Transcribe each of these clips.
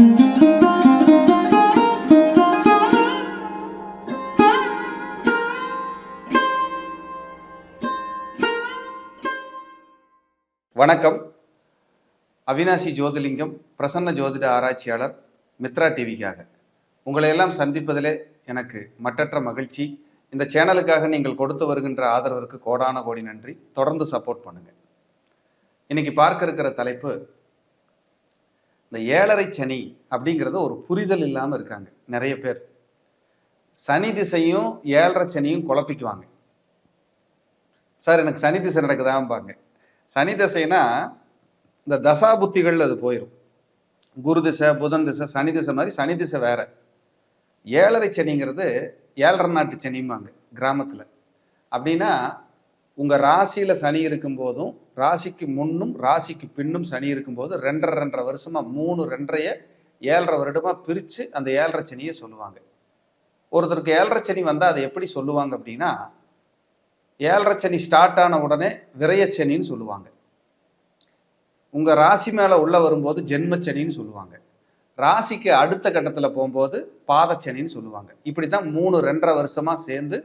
வணக்கம். அவினாசி ஜோதிலிங்கம் பிரசன்ன ஜோதிட ஆராய்ச்சியாளர் மித்ரா டிவிக்காக. உங்களையெல்லாம் சந்திப்பதிலே எனக்கு மட்டற்ற மகிழ்ச்சி. இந்த சேனலுக்காக நீங்கள் கொடுத்து வருகின்ற ஆதரவிற்கு கோடான கோடி நன்றி. தொடர்ந்து சப்போர்ட் பண்ணுங்கள் இன்னைக்கு பார்க்க இருக்கிற தலைப்பு இந்த ஏழரை சனி அப்படிங்கிறது ஒரு புரிதல் இல்லாமல் இருக்காங்க நிறைய பேர். சனி திசையும் ஏழரை சனியும் குழப்பிக்குவாங்க. சார் எனக்கு சனி திசை நடக்குதாம்பாங்க. சனி திசைனா இந்த தசா புத்திகள் அது போயிடும் குரு திசை புதன் திசை சனி திசை மாதிரி சனி திசை வேற. ஏழரை சனிங்கிறது ஏழரை நாட்டு சனிம்பாங்க கிராமத்தில். அப்படின்னா உங்கள் ராசியில் சனி இருக்கும்போதும் ராசிக்கு முன்னும் ராசிக்கு பின்னும் சனி இருக்கும்போது ரெண்டரை ரெண்டரை வருஷமாக மூணு ரெண்டரைய ஏழரை வருடமாக பிரித்து அந்த ஏழரை சனியை சொல்லுவாங்க. ஒருத்தருக்கு ஏழரை சனி வந்தால் அதை எப்படி சொல்லுவாங்க அப்படின்னா ஏழரை சனி ஸ்டார்ட் ஆன உடனே விரயச்சனின்னு சொல்லுவாங்க. உங்கள் ராசி மேலே உள்ளே வரும்போது ஜென்மச்சனின்னு சொல்லுவாங்க. ராசிக்கு அடுத்த கட்டத்தில் போகும்போது பாதச்சனின்னு சொல்லுவாங்க. இப்படி தான் மூணு ரெண்டரை வருஷமாக சேர்ந்து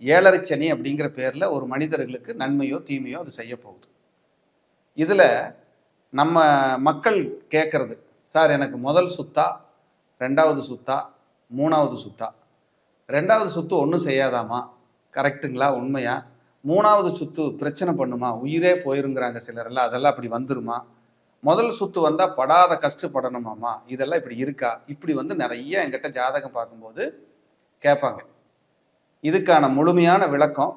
ஏழரை சனி அப்படிங்கிற பேரில் ஒரு மனிதர்களுக்கு நன்மையோ தீமையோ அது செய்ய போகுது. இதில் நம்ம மக்கள் கேட்குறது சார் எனக்கு முதல் சுத்தா ரெண்டாவது சுத்தா மூணாவது சுத்தா? ரெண்டாவது சுத்து ஒன்றும் செய்யாதாமா? கரெக்டுங்களா? உண்மையா? மூணாவது சுத்து பிரச்சனை பண்ணுமா? உயிரே போயிருங்கிறாங்க சிலரெல்லாம் அதெல்லாம் அப்படி வந்துருமா? முதல் சுத்து வந்தால் படாத கஷ்டப்படணுமாமா? இதெல்லாம் இப்படி இருக்கா? இப்படி வந்து நிறைய என்கிட்ட ஜாதகம் பார்க்கும்போது கேட்பாங்க. இதுக்கான முழுமையான விளக்கம்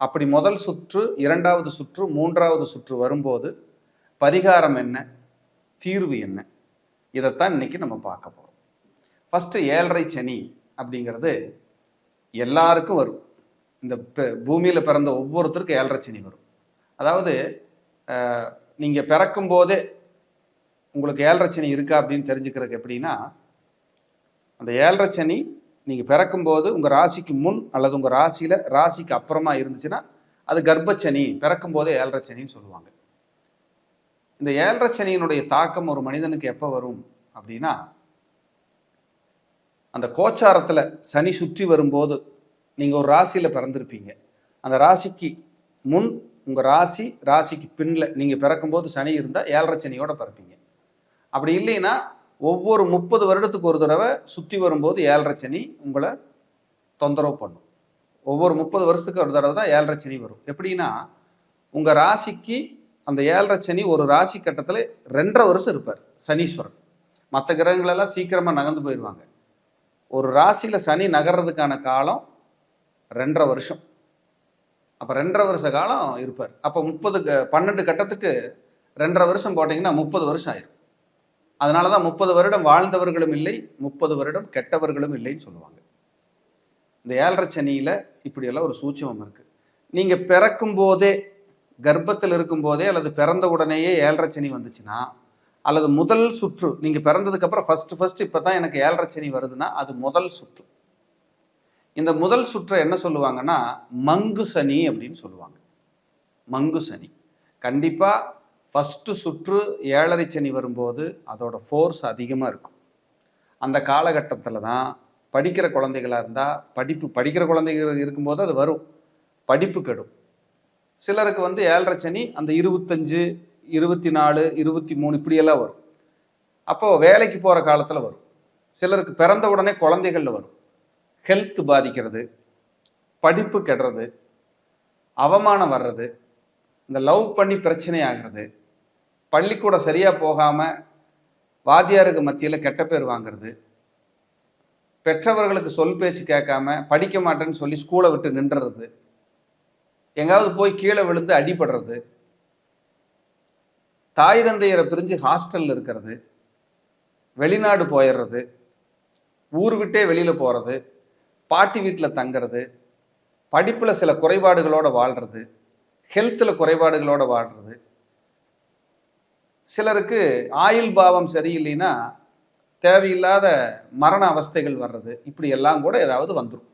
அப்படி முதல் சுற்று இரண்டாவது சுற்று மூன்றாவது சுற்று வரும்போது பரிகாரம் என்ன தீர்வு என்ன இதைத்தான் இன்னைக்கு நம்ம பார்க்க போகிறோம் ஃபஸ்ட்டு ஏழரை சனி அப்படிங்கிறது எல்லாருக்கும் வரும். இந்த பூமியில் பிறந்த ஒவ்வொருத்தருக்கும் ஏழரை சனி வரும். அதாவது நீங்கள் பிறக்கும் போதே உங்களுக்கு ஏழரை சனி இருக்கா அப்படின்னு தெரிஞ்சுக்கிறதுக்கு எப்படின்னா அந்த ஏழரை சனி நீங்கள் பிறக்கும்போது உங்கள் ராசிக்கு முன் அல்லது உங்கள் ராசியில் ராசிக்கு அப்புறமா இருந்துச்சுன்னா அது கர்ப்பச்சனி. பிறக்கும் போதே சொல்லுவாங்க. இந்த ஏழரைச்சனியினுடைய தாக்கம் ஒரு மனிதனுக்கு எப்போ வரும் அப்படின்னா அந்த கோச்சாரத்தில் சனி சுற்றி வரும்போது நீங்கள் ஒரு ராசியில் பிறந்திருப்பீங்க. அந்த ராசிக்கு முன் உங்கள் ராசி ராசிக்கு பின்னில் நீங்கள் பிறக்கும்போது சனி இருந்தால் ஏழரை பிறப்பீங்க. அப்படி இல்லைன்னா ஒவ்வொரு முப்பது வருடத்துக்கு ஒரு தடவை சுற்றி வரும்போது ஏழரை சனி உங்களை தொந்தரவு பண்ணும். ஒவ்வொரு முப்பது வருஷத்துக்கு ஒரு தடவை தான் ஏழரை சனி வரும். எப்படின்னா உங்கள் ராசிக்கு அந்த ஏழரை சனி ஒரு ராசி கட்டத்தில் ரெண்டரை வருஷம் இருப்பார் சனீஸ்வரன். மற்ற கிரகங்களெல்லாம் சீக்கிரமாக நகர்ந்து போயிடுவாங்க. ஒரு ராசியில் சனி நகர்றதுக்கான காலம் ரெண்டரை வருஷம். அப்போ ரெண்டரை வருஷ காலம் இருப்பார். அப்போ முப்பது பன்னெண்டு கட்டத்துக்கு ரெண்டரை வருஷம் போட்டிங்கன்னா முப்பது வருஷம் ஆயிரும். அதனால தான் முப்பது வருடம் வாழ்ந்தவர்களும் இல்லை முப்பது வருடம் கெட்டவர்களும் இல்லைன்னு சொல்லுவாங்க. இந்த ஏழரை சனியில் இப்படியெல்லாம் ஒரு சூட்சமம் இருக்குது நீங்கள் பிறக்கும் போதே கர்ப்பத்தில் இருக்கும் போதே அல்லது பிறந்த உடனேயே ஏழரை சனி வந்துச்சுன்னா அல்லது முதல் சுற்று நீங்கள் பிறந்ததுக்கப்புறம் ஃபஸ்ட்டு ஃபஸ்ட்டு இப்போ தான் எனக்கு ஏழரை சனி வருதுன்னா அது முதல் சுற்று. இந்த முதல் சுற்றை என்ன சொல்லுவாங்கன்னா மங்கு சனி அப்படின்னு சொல்லுவாங்க. மங்கு சனி. கண்டிப்பாக ஃபஸ்ட்டு சுற்று ஏழரை சனி வரும்போது அதோட ஃபோர்ஸ் அதிகமாக இருக்கும். அந்த காலகட்டத்தில் தான் படிக்கிற குழந்தைகளாக இருந்தால் படிப்பு படிக்கிற குழந்தைகள் இருக்கும்போது அது வரும். படிப்பு கெடும். சிலருக்கு வந்து ஏழரை சனி அந்த இருபத்தஞ்சு இருபத்தி நாலு இருபத்தி மூணு இப்படியெல்லாம் வரும். அப்போது வேலைக்கு போகிற காலத்தில் வரும். சிலருக்கு பிறந்த உடனே குழந்தைகளில் வரும். ஹெல்த் பாதிக்கிறது படிப்பு கெடுறது அவமானம் வர்றது இந்த லவ் பண்ணி பிரச்சனை ஆகிறது பள்ளிக்கூடம் சரியாக போகாமல் வாத்தியாருக்கு மத்தியில் கெட்ட பேர் வாங்குறது. பெற்றவர்களுக்கு சொல் பேச்சு கேட்காம படிக்க மாட்டேன்னு சொல்லி ஸ்கூலை விட்டு நின்றுறது எங்காவது போய் கீழே விழுந்து அடிபடுறது. தாய் தந்தையரை பிரிஞ்சு ஹாஸ்டலில் இருக்கிறது. வெளிநாடு போயிடுறது. ஊர் விட்டே வெளியில் போகிறது பாட்டி வீட்டில் தங்கிறது. படிப்பில் சில குறைபாடுகளோடு வாழ்கிறது ஹெல்த்தில் குறைபாடுகளோடு வாழ்கிறது சிலருக்கு ஆயுள் பாவம் சரியில்லைன்னா தேவையில்லாத மரண அவஸ்தைகள் வர்றது. இப்படி எல்லாம் கூட ஏதாவது வந்துடும்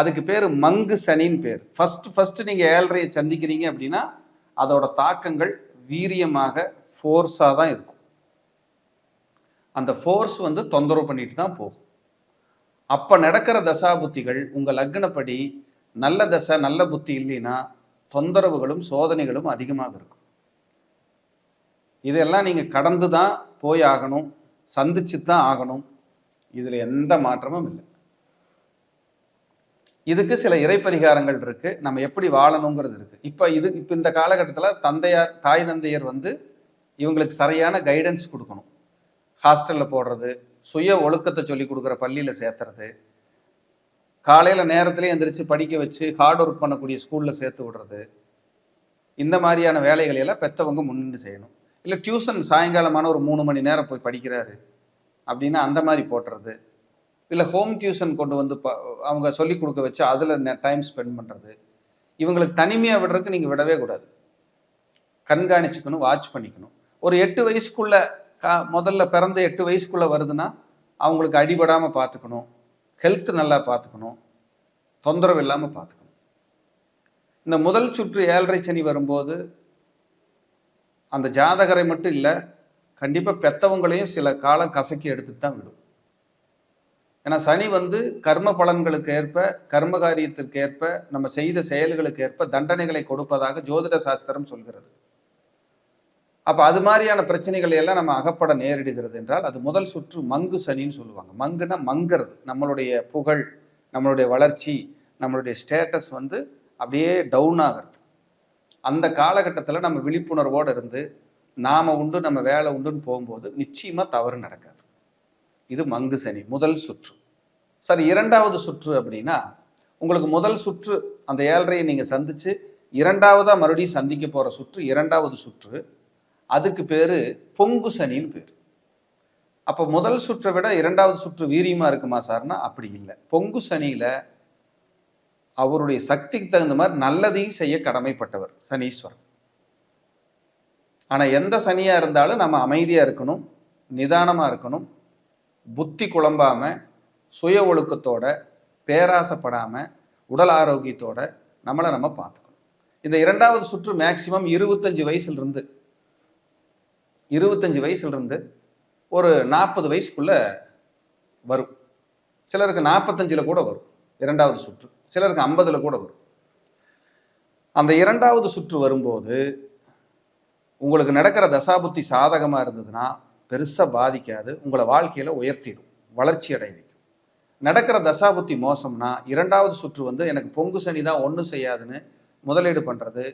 அதுக்கு பேர் மங்கு சனின்னு பேர். ஃபர்ஸ்ட் ஃபர்ஸ்ட் நீங்கள் ஏழரையை சந்திக்கிறீங்க அப்படின்னா அதோட தாக்கங்கள் வீரியமாக ஃபோர்ஸாக தான் இருக்கும். அந்த ஃபோர்ஸ் வந்து தொந்தரவு பண்ணிட்டு தான் போகும். அப்போ நடக்கிற தசாபுத்திகள் உங்கள் லக்னப்படி நல்ல தசை நல்ல புத்தி இல்லைன்னா தொந்தரவுகளும் சோதனைகளும் அதிகமாக இருக்கும். இதெல்லாம் நீங்கள் கடந்து தான் போய் ஆகணும் சந்திச்சு தான் ஆகணும். இதில் எந்த மாற்றமும் இல்லை. இதுக்கு சில இறை பரிகாரங்கள் இருக்கு. நம்ம எப்படி வாழணுங்கிறது இருக்கு. இப்போ இது இப்போ இந்த காலகட்டத்தில் தந்தையார் தாய் தந்தையர் வந்து இவங்களுக்கு சரியான கைடன்ஸ் கொடுக்கணும். ஹாஸ்டலில் போடுறது சுய ஒழுக்கத்தை சொல்லி கொடுக்குற பள்ளியில் சேர்த்துறது காலையில் நேரத்திலே எந்திரிச்சு படிக்க வச்சு ஹார்ட் ஒர்க் பண்ணக்கூடிய ஸ்கூலில் சேர்த்து விடுறது இந்த மாதிரியான வேலைகளை எல்லாம் பெற்றவங்க முன்னின்று செய்யணும். இல்லை டியூஷன் சாயங்காலமான ஒரு மூணு மணி நேரம் போய் படிக்கிறாரு. அப்படின்னா அந்த மாதிரி போட்டுறது. இல்லை ஹோம் டியூஷன் கொண்டு வந்து ப அவங்க சொல்லி கொடுக்க வச்சு அதில் டைம் ஸ்பெண்ட் பண்ணுறது இவங்களுக்கு தனிமையாக விடுறதுக்கு நீங்கள் விடவே கூடாது. கண்காணிச்சுக்கணும் வாட்ச் பண்ணிக்கணும். ஒரு எட்டு வயசுக்குள்ளே கா முதல்ல பிறந்த எட்டு வயசுக்குள்ளே வருதுன்னா அவங்களுக்கு அடிபடாமல் பார்த்துக்கணும் ஹெல்த் நல்லா பார்த்துக்கணும் தொந்தரவு இல்லாமல் பார்த்துக்கணும் இந்த முதல் சுற்று ஏழரை சனி வரும்போது அந்த ஜாதகரை மட்டும் இல்லை கண்டிப்பாக பெத்தவங்களையும் சில காலம் கசக்கி எடுத்துட்டு தான் விடும். ஏன்னா சனி வந்து கர்ம பலன்களுக்கு ஏற்ப கர்ம காரியத்திற்கு ஏற்ப நம்ம செய்த செயல்களுக்கு ஏற்ப தண்டனைகளை கொடுப்பதாக ஜோதிட சாஸ்திரம் சொல்கிறது. அப்போ அது மாதிரியான பிரச்சனைகளை எல்லாம் நம்ம அகப்பட நேரிடுகிறது என்றால் அது முதல் சுற்று மங்கு சனின்னு சொல்லுவாங்க. மங்குனா மங்கிறது. நம்மளுடைய புகழ் நம்மளுடைய வளர்ச்சி நம்மளுடைய ஸ்டேட்டஸ் வந்து அப்படியே டவுன் ஆகிறது. அந்த காலகட்டத்தில் நம்ம விழிப்புணர்வோடு இருந்து நாம உண்டு நம்ம வேலை உண்டுன்னு போகும்போது நிச்சயமா தவறு நடக்காது. இது மங்கு சனி முதல் சுற்று. சரி இரண்டாவது சுற்று அப்படின்னா உங்களுக்கு முதல் சுற்று அந்த ஏழரையை நீங்க சந்திச்சு இரண்டாவதா மறுபடியும் சந்திக்க போற சுற்று இரண்டாவது சுற்று அதுக்கு பேரு பொங்கு சனின்னு பேர். அப்போ முதல் சுற்றை விட இரண்டாவது சுற்று வீரியமா இருக்குமா சார்னா அப்படி இல்லை. பொங்கு சனியில அவருடைய சக்திக்கு தகுந்த மாதிரி நல்லதையும் செய்ய கடமைப்பட்டவர் சனீஸ்வரன். ஆனால் எந்த சனியாக இருந்தாலும் நம்ம அமைதியாக இருக்கணும் நிதானமாக இருக்கணும் புத்தி குழம்பாம சுய ஒழுக்கத்தோட பேராசைப்படாமல் உடல் ஆரோக்கியத்தோட நம்மளை நம்ம பார்த்துக்கணும். இந்த இரண்டாவது சுற்று மேக்சிமம் இருபத்தஞ்சு வயசுலேருந்து இருபத்தஞ்சி வயசுலேருந்து ஒரு நாற்பது வயசுக்குள்ளே வரும். சிலருக்கு நாற்பத்தஞ்சில் கூட வரும் இரண்டாவது சுற்று. சிலருக்கு ஐம்பதில் கூட வரும். அந்த இரண்டாவது சுற்று வரும்போது உங்களுக்கு நடக்கிற தசாபுத்தி சாதகமாக இருந்ததுன்னா பெருசாக பாதிக்காது உங்களை வாழ்க்கையில் உயர்த்திடும் வளர்ச்சி அடைய வைக்கும் நடக்கிற தசாபுத்தி மோசம்னா இரண்டாவது சுற்று வந்து எனக்கு பொங்கு சனி தான் ஒன்றும் செய்யாதுன்னு முதலீடு பண்ணுறது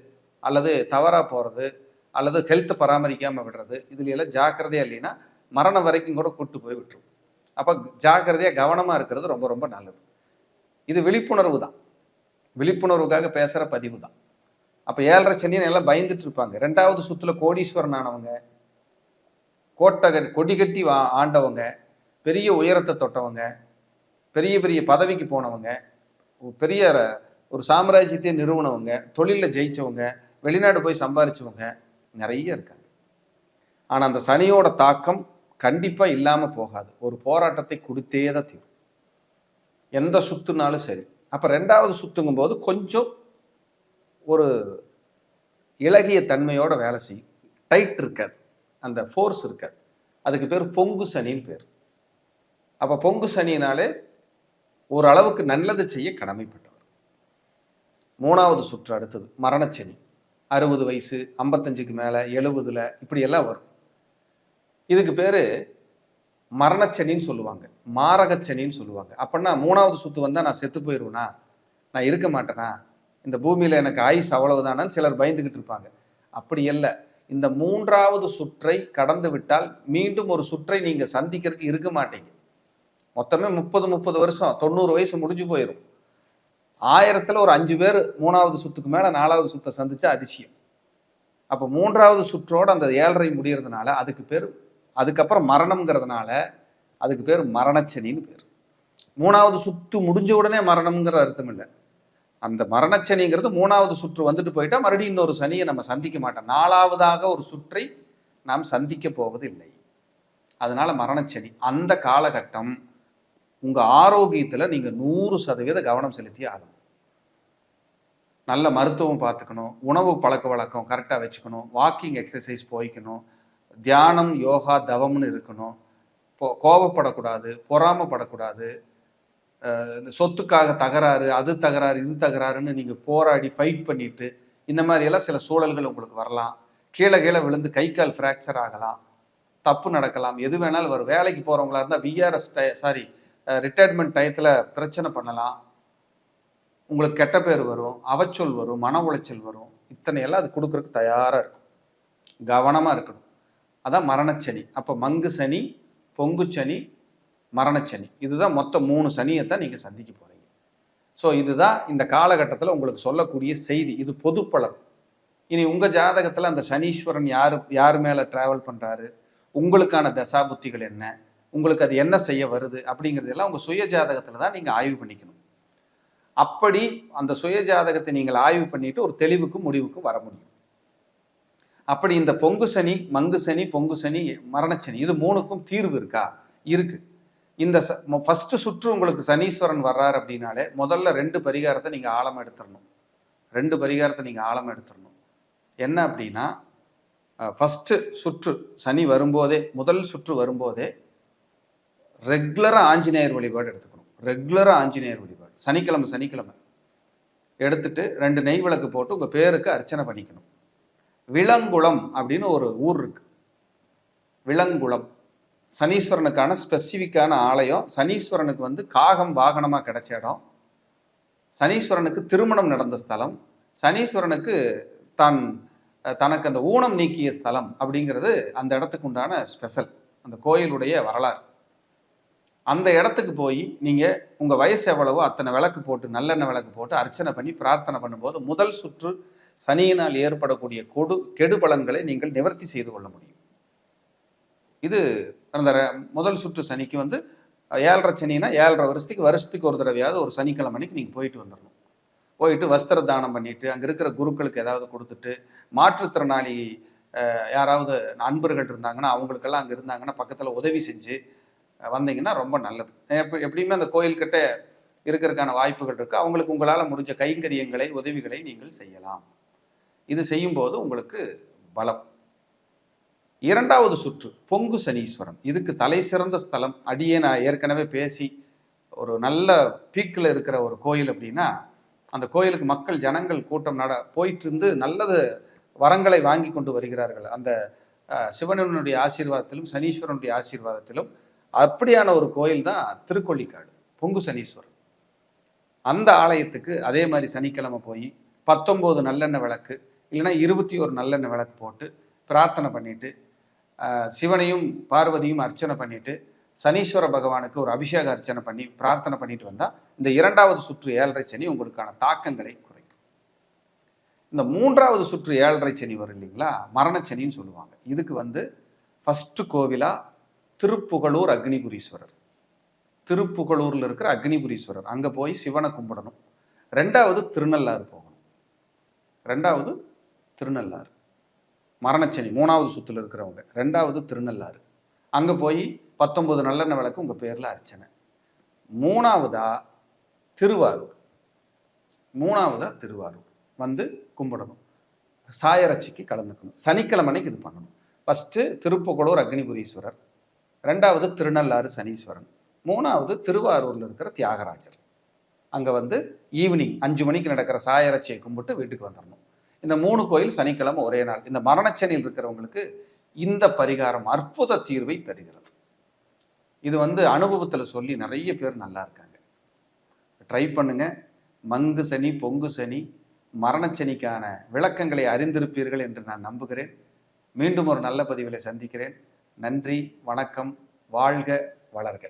அல்லது தவறாக போகிறது அல்லது ஹெல்த் பராமரிக்காமல் விடுறது இதுல எல்லாம் ஜாக்கிரதையாக இல்லைன்னா மரணம் வரைக்கும் கூட கூட்டு போய் விட்டுரும். அப்போ ஜாக்கிரதையாக கவனமாக இருக்கிறது ரொம்ப ரொம்ப நல்லது. இது விழிப்புணர்வு தான். விழிப்புணர்வுக்காக பேசுகிற பதிவு தான். அப்போ ஏழரை சனின்னு எல்லாம் பயந்துட்டு இருப்பாங்க. ரெண்டாவது சுற்றுல கோடீஸ்வரன் ஆனவங்க கோட்டை கொடி கட்டி வா- ஆண்டவங்க பெரிய உயரத்தை தொட்டவங்க பெரிய பெரிய பதவிக்கு போனவங்க பெரிய ஒரு சாம்ராஜ்யத்தையே நிறுவனவங்க தொழிலில் ஜெயிச்சவங்க வெளிநாடு போய் சம்பாரிச்சவங்க நிறைய இருக்காங்க. ஆனால் அந்த சனியோட தாக்கம் கண்டிப்பாக இல்லாமல் போகாது. ஒரு போராட்டத்தை கொடுத்தே தான் தீரும். எந்த சுத்துனாலும் சரி. அப்போ ரெண்டாவது சுத்துங்கும் போது கொஞ்சம் ஒரு இலகிய தன்மையோட வேலை செய்யும். டைட் இருக்காது. அந்த ஃபோர்ஸ் இருக்காது. அதுக்கு பேர் பொங்கு சனின்னு பேர். அப்போ பொங்கு சனினாலே ஓரளவுக்கு நல்லது செய்ய கடமைப்பட்டவர். மூணாவது சுற்று அடுத்தது மரணச்சனி. அறுபது வயசு ஐம்பத்தஞ்சுக்கு மேலே எழுபதுல இப்படியெல்லாம் வரும். இதுக்கு பேர் மரணச்சனின்னு சொல்லுவாங்க. மாரகச்சனின்னு சொல்லுவாங்க. அப்படின்னா மூணாவது சுத்து வந்தால் நான் செத்து போயிடுவேனா நான் இருக்க மாட்டேனா? இந்த பூமியில் எனக்கு ஆயுஸ் அவ்வளவுதானான்னு சிலர் பயந்துக்கிட்டு இருப்பாங்க. அப்படி இல்லை. இந்த மூன்றாவது சுற்றை கடந்து விட்டால் மீண்டும் ஒரு சுற்றை நீங்கள் சந்திக்கிறதுக்கு இருக்க மாட்டீங்க. மொத்தமே முப்பது முப்பது வருஷம். தொண்ணூறு வயசு முடிஞ்சு போயிடும் ஆயிரத்தில் ஒரு அஞ்சு பேர் மூணாவது சுத்துக்கு மேலே நாலாவது சுத்தை சந்திச்சா அதிசயம். அப்போ மூன்றாவது சுற்றோட அந்த ஏழரை முடியறதுனால அதுக்கு பேர் அதுக்கப்புறம் மரணம்ங்கிறதுனால அதுக்கு பேர் மரணச்சனின்னு பேர். மூணாவது சுற்று முடிஞ்ச உடனே மரணம்ங்கிற அர்த்தம் இல்லை. அந்த மரணச்சனிங்கிறது மூணாவது சுற்று வந்துட்டு போயிட்டா மறுபடியும் இன்னொரு சனியை நம்ம சந்திக்க மாட்டோம். நாலாவதாக ஒரு சுற்றை நாம் சந்திக்க போவது இல்லை அதனால மரணச்சனி. அந்த காலகட்டம் உங்க ஆரோக்கியத்துல நீங்க நூறு சதவீத கவனம் செலுத்தி ஆகணும். நல்ல மருத்துவம் பார்த்துக்கணும். உணவு பழக்க வழக்கம் கரெக்டாக வச்சுக்கணும். வாக்கிங் எக்ஸசைஸ் போய்க்கணும். தியானம் யோகா தவம்னு இருக்கணும். பொ கோபப்படக்கூடாது பொறாமப்படக்கூடாது. இந்த சொத்துக்காக தகராறு அது தகராறு இது தகராறுன்னு நீங்கள் போராடி ஃபைட் பண்ணிட்டு இந்த மாதிரி எல்லாம் சில சூழல்கள் உங்களுக்கு வரலாம். கீழே கீழே விழுந்து கை கால் ஃப்ராக்சர் ஆகலாம். தப்பு நடக்கலாம். எது வேணாலும் வரும். வேலைக்கு போகிறவங்களா இருந்தால் விஆர்எஸ் டய சாரி ரிட்டையர்மெண்ட் டயத்தில் பிரச்சனை பண்ணலாம். உங்களுக்கு கெட்ட பேர் வரும் அவச்சொல் வரும் மன உளைச்சல் வரும். இத்தனை எல்லாம் அது கொடுக்குறதுக்கு தயாராக இருக்கும். கவனமாக இருக்கணும். அதான் மரணச்சனி. அப்போ மங்கு சனி பொங்கு சனி மரணச்சனி. இதுதான் மொத்தம் மூணு சனியை தான் நீங்கள் சந்திக்க போகிறீங்க ஸோ இதுதான் இந்த காலகட்டத்தில் உங்களுக்கு சொல்லக்கூடிய செய்தி. இது பொது இனி உங்கள் ஜாதகத்தில் அந்த சனீஸ்வரன் யார் யார் மேலே ட்ராவல் பண்ணுறாரு உங்களுக்கான தசாபுத்திகள் என்ன? உங்களுக்கு அது என்ன செய்ய வருது? அப்படிங்கிறதெல்லாம் உங்கள் சுய ஜாதகத்தில் தான் நீங்கள் ஆய்வு பண்ணிக்கணும். அப்படி அந்த சுய ஜாதகத்தை நீங்கள் ஆய்வு பண்ணிட்டு ஒரு தெளிவுக்கும் முடிவுக்கும் வர முடியும். அப்படி இந்த பொங்கு சனி மங்கு சனி பொங்கு சனி மரணச்சனி இது மூணுக்கும் தீர்வு இருக்கா? இருக்கு. இந்த ஃபர்ஸ்ட் சுற்று உங்களுக்கு சனீஸ்வரன் வர்றாரு அப்படின்னாலே முதல்ல ரெண்டு பரிகாரத்தை நீங்கள் ஆழம் எடுத்துடணும். ரெண்டு பரிகாரத்தை நீங்கள் ஆழம் எடுத்துடணும். என்ன அப்படின்னா ஃபஸ்ட்டு சுற்று சனி வரும்போதே முதல் சுற்று வரும்போதே ரெகுலராக ஆஞ்சநேயர் வழிபாடு எடுத்துக்கணும். ரெகுலராக ஆஞ்சநேயர் வழிபாடு. சனிக்கிழமை சனிக்கிழமை. எடுத்துட்டு ரெண்டு நெய் விளக்கு போட்டு உங்கள் பேருக்கு அர்ச்சனை பண்ணிக்கணும். விலங்குளம் அப்படின்னு ஒரு ஊர் இருக்கு. விலங்குளம். சனீஸ்வரனுக்கான ஸ்பெசிஃபிக்கான ஆலயம். சனீஸ்வரனுக்கு வந்து காகம் வாகனமாக கிடைச்ச இடம். சனீஸ்வரனுக்கு திருமணம் நடந்த ஸ்தலம். சனீஸ்வரனுக்கு தான் தனக்கு அந்த ஊனம் நீக்கிய ஸ்தலம் அப்படிங்கிறது அந்த இடத்துக்கு உண்டான ஸ்பெஷல் அந்த கோயிலுடைய வரலாறு. அந்த இடத்துக்கு போய் நீங்கள் உங்கள் வயசு எவ்வளவோ அத்தனை விளக்கு போட்டு நல்லெண்ணெய் விளக்கு போட்டு அர்ச்சனை பண்ணி பிரார்த்தனை பண்ணும்போது முதல் சுற்று சனியினால் ஏற்படக்கூடிய கொடு கெடு பலன்களை நீங்கள் நிவர்த்தி செய்து கொள்ள முடியும். இது அந்த முதல் சுற்று சனிக்கு வந்து ஏழரை சனினா ஏழரை வருஷத்துக்கு வருஷத்துக்கு ஒரு தடவையாவது ஒரு சனிக்கிழமை அன்னைக்கு நீங்கள் போயிட்டு வந்துடணும் போயிட்டு வஸ்திர தானம் பண்ணிட்டு அங்கே இருக்கிற குருக்களுக்கு ஏதாவது கொடுத்துட்டு மாற்றுத்திறனாளி யாராவது அன்பர்கள் இருந்தாங்கன்னா அவங்களுக்கெல்லாம் அங்கே இருந்தாங்கன்னா பக்கத்தில் உதவி செஞ்சு வந்தீங்கன்னா ரொம்ப நல்லது. எப்படி எப்படியுமே அந்த கோயில்கிட்ட இருக்கிறதுக்கான வாய்ப்புகள் இருக்குது அவங்களுக்கு உங்களால் முடிஞ்ச கைங்கரியங்களை உதவிகளை நீங்கள் செய்யலாம். இது செய்யும்போது உங்களுக்கு பலம். இரண்டாவது சுற்று பொங்கு சனீஸ்வரன். இதுக்கு தலை சிறந்த ஸ்தலம். அடியே நான் ஏற்கனவே பேசி ஒரு நல்ல பீக்கில் இருக்கிற ஒரு கோயில் அப்படின்னா அந்த கோயிலுக்கு மக்கள் ஜனங்கள் கூட்டம் நட போயிட்டு இருந்து நல்லது வரங்களை வாங்கி கொண்டு வருகிறார்கள். அந்த சிவனனுடைய ஆசீர்வாதத்திலும் சனீஸ்வரனுடைய ஆசீர்வாதத்திலும் அப்படியான ஒரு கோயில் தான் திருக்கொள்ளிக்காடு பொங்கு சனீஸ்வரன். அந்த ஆலயத்துக்கு அதே மாதிரி சனிக்கிழமை போய் பத்தொம்போது நல்லெண்ணெய் விளக்கு இல்லைன்னா இருபத்தி ஒரு நல்லெண்ணெய் விளக்கு போட்டு பிரார்த்தனை பண்ணிட்டு சிவனையும் பார்வதியும் அர்ச்சனை பண்ணிட்டு சனீஸ்வர பகவானுக்கு ஒரு அபிஷேக அர்ச்சனை பண்ணி பிரார்த்தனை பண்ணிட்டு வந்தால் இந்த இரண்டாவது சுற்று ஏழரை சனி உங்களுக்கான தாக்கங்களை குறைக்கும். இந்த மூன்றாவது சுற்று ஏழரை சனி வரும் இல்லைங்களா? மரணச்சனின்னு சொல்லுவாங்க. இதுக்கு வந்து ஃபஸ்ட்டு கோவிலா திருப்புகழூர் அக்னிபுரீஸ்வரர். திருப்புகளூரில் இருக்கிற அக்னிபுரீஸ்வரர். அங்கே போய் சிவனை கும்பிடணும். ரெண்டாவது திருநள்ளாறு போகணும். ரெண்டாவது திருநள்ளாறு. மரணச்சனி மூணாவது சுத்துல இருக்கிறவங்க. ரெண்டாவது திருநள்ளாறு. அங்கே போய் பத்தொம்பது நல்லெண்ணெய் விளக்கு உங்கள் பேரில் அர்ச்சனை. மூணாவதா திருவாரூர். மூணாவதா திருவாரூர். வந்து கும்பிடணும். சாயரட்சிக்கு கலந்துக்கணும். சனிக்கிழமைக்கு இது பண்ணணும். ஃபஸ்ட்டு திருப்புகழூர் அக்னிபுரீஸ்வரர். ரெண்டாவது திருநள்ளாறு சனீஸ்வரன். மூணாவது திருவாரூரில் இருக்கிற தியாகராஜர். அங்கே வந்து ஈவினிங் அஞ்சு மணிக்கு நடக்கிற சாயரட்சியை கும்பிட்டு வீட்டுக்கு வந்துடணும் இந்த மூணு கோயில் சனிக்கிழமை ஒரே நாள். இந்த மரணச்சனியில் இருக்கிறவங்களுக்கு இந்த பரிகாரம் அற்புத தீர்வை தருகிறது. இது வந்து அனுபவத்தில் சொல்லி நிறைய பேர் நல்லா இருக்காங்க. ட்ரை பண்ணுங்க. மங்கு சனி பொங்கு சனி மரணச்சனிக்கான விளக்கங்களை அறிந்திருப்பீர்கள் என்று நான் நம்புகிறேன். மீண்டும் ஒரு நல்ல பதிவிலை சந்திக்கிறேன். நன்றி வணக்கம் வாழ்க வளர்க.